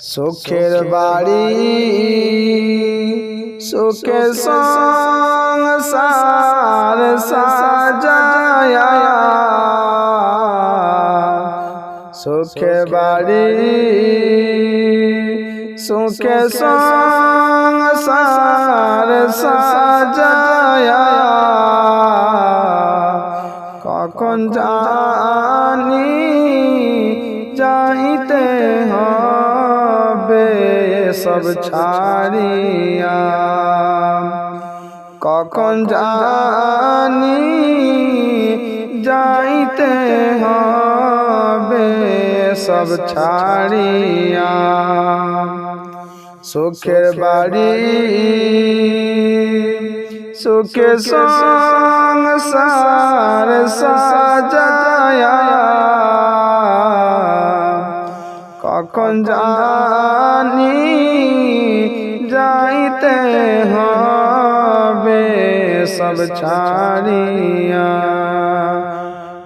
সুখের বাড়ি সুখে সংসার সাজায়া। সুখে বাড়ি সুখে সংসার সাজায়া। কখন জানি সব ছাড়িয়া। কখন জানি যাইতে হবে সব ছাড়িয়া। সুখের বাড়ি সুখে সংসার সাজায়া। কখন জানি সব ছাড়িয়া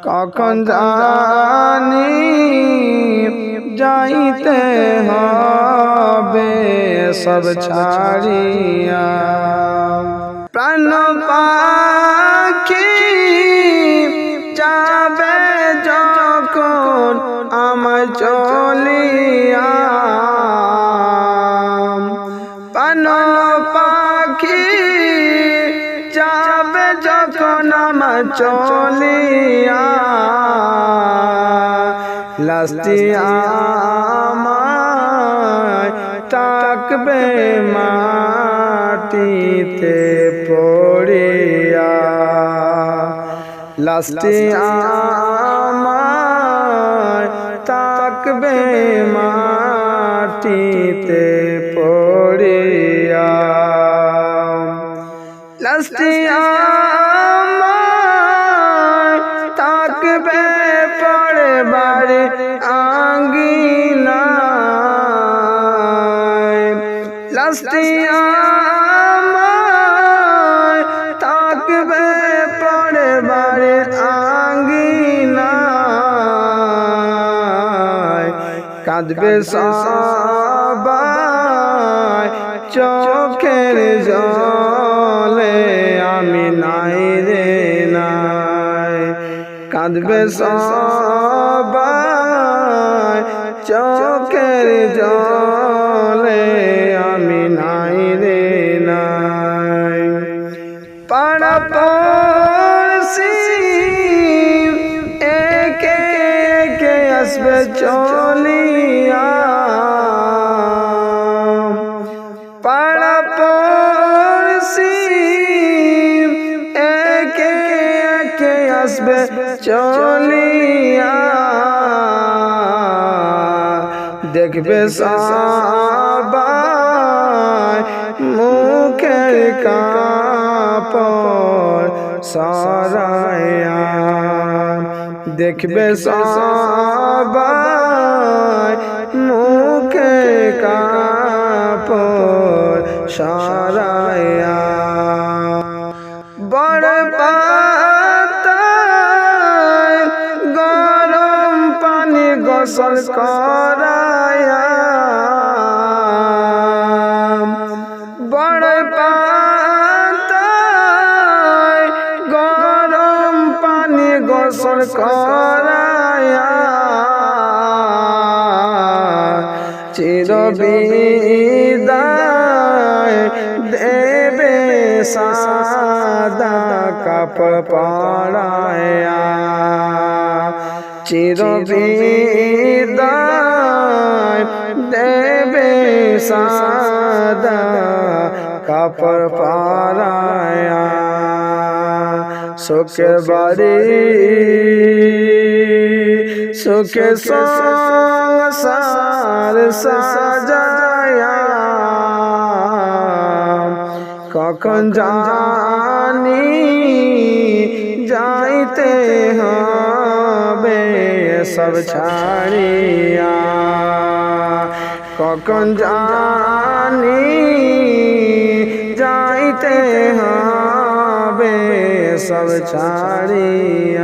কখন জানি যাইতে হবে সব ছাড়িয়া। প্রাণ পাখি যাবে যখন আমার চলিয়া। প্রাণ পাখি আমার চলিয়া লাস্টি আমায় তাকবে মাটিতে পড়িয়া লাস্টি আমায় তাকবে মাটিতে পড়িয়া তাকবে পড়ে বাড়ি আঙ্গিনায়। লাস্টি আমায় তাকবে পড়ে বাড়ি আঙ্গিনায়। কাঁদবে সবাই চোখের জলে, আমি নাই রে কাঁদবে সবাই চোখের জলে আমি নাই রে নাই। পাড়া পড়শি একে একে আসবে চলিয়া। পাড়া আসবে চলিয়া। দেখবে সবাই মুখের কাপড় সরায়া দেখবে সবাই মুখের কাপড় সরায়া গোসল করায়া পানি গোসল করায়া দেবে সাদা কাপড় পরায়া চিরবিদায় দেবে সাদা কাপড় পরায়া সুখের বাড়ি সুখে সংসার সাজায়া। কখন জানি যাইতে হবে সব ছাড়িয়া কখন জানি যাইতে হবে সব ছাড়িয়া